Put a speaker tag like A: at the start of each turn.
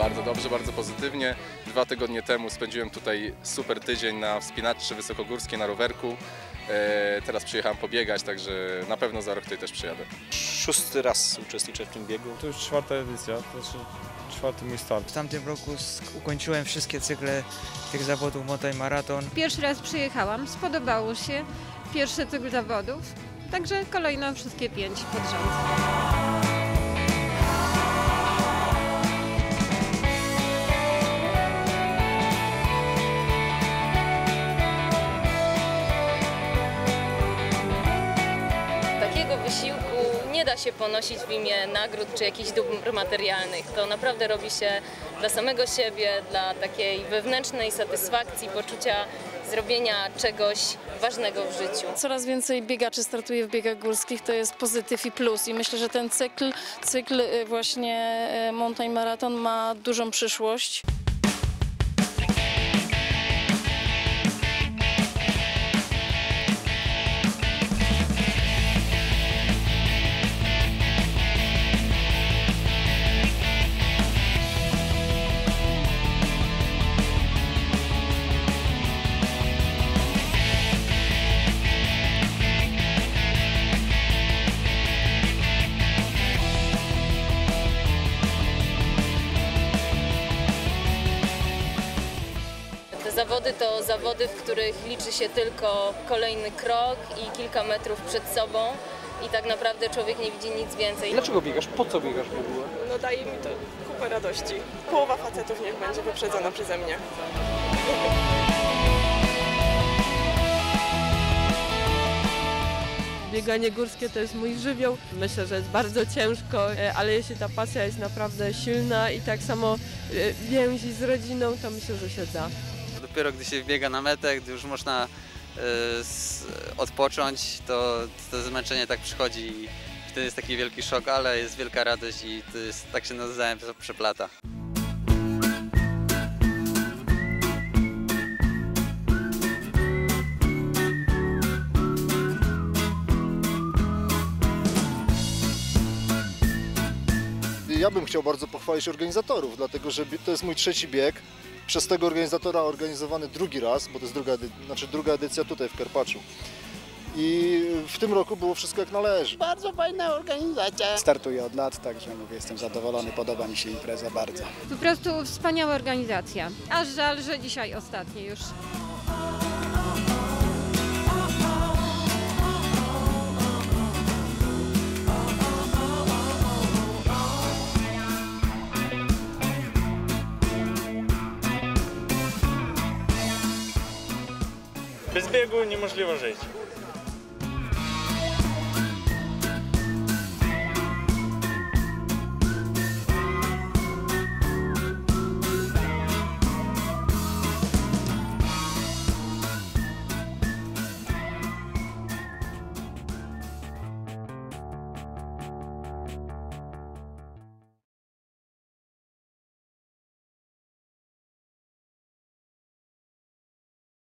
A: Bardzo dobrze, bardzo pozytywnie. Dwa tygodnie temu spędziłem tutaj super tydzień na wspinaczce wysokogórskiej, na rowerku. E, teraz przyjechałem pobiegać, także na pewno za rok tutaj też przyjadę.
B: Szósty raz uczestniczę w tym biegu.
C: To już czwarta edycja, to znaczy czwarty mój start.
D: W tamtym roku ukończyłem wszystkie cykle tych zawodów Mountain Marathon.
E: Pierwszy raz przyjechałam, spodobało się. Pierwszy cykl zawodów, także kolejno wszystkie pięć pod rząd.
F: Nie da się ponosić w imię nagród czy jakichś dóbr materialnych. To naprawdę robi się dla samego siebie, dla takiej wewnętrznej satysfakcji, poczucia zrobienia czegoś ważnego w życiu.
G: Coraz więcej biegaczy startuje w biegach górskich, to jest pozytyw i plus i myślę, że ten cykl, cykl y, właśnie y, Mountain Marathon ma dużą przyszłość.
F: Te zawody to zawody, w których liczy się tylko kolejny krok i kilka metrów przed sobą i tak naprawdę człowiek nie widzi nic więcej.
B: Dlaczego biegasz? Po co biegasz w ogóle?
H: No daje mi to kupę radości. Połowa facetów niech będzie wyprzedzona przeze mnie.
I: Bieganie górskie to jest mój żywioł. Myślę, że jest bardzo ciężko, e, ale jeśli ta pasja jest naprawdę silna i tak samo e, więzi z rodziną, to myślę, że się da.
J: Dopiero gdy się wbiega na metę, gdy już można e, odpocząć, to to zmęczenie tak przychodzi i wtedy jest taki wielki szok, ale jest wielka radość i to jest, tak się nawzajem przeplata.
K: Ja bym chciał bardzo pochwalić organizatorów, dlatego że to jest mój trzeci bieg. Przez tego organizatora organizowany drugi raz, bo to jest druga, znaczy druga edycja tutaj w Karpaczu. I w tym roku było wszystko jak należy.
H: Bardzo fajna organizacja.
B: Startuję od lat, także mówię, jestem zadowolony, podoba mi się impreza bardzo.
E: Po prostu wspaniała organizacja. Aż żal, że dzisiaj ostatni już.
C: Без бегу неможливо жити.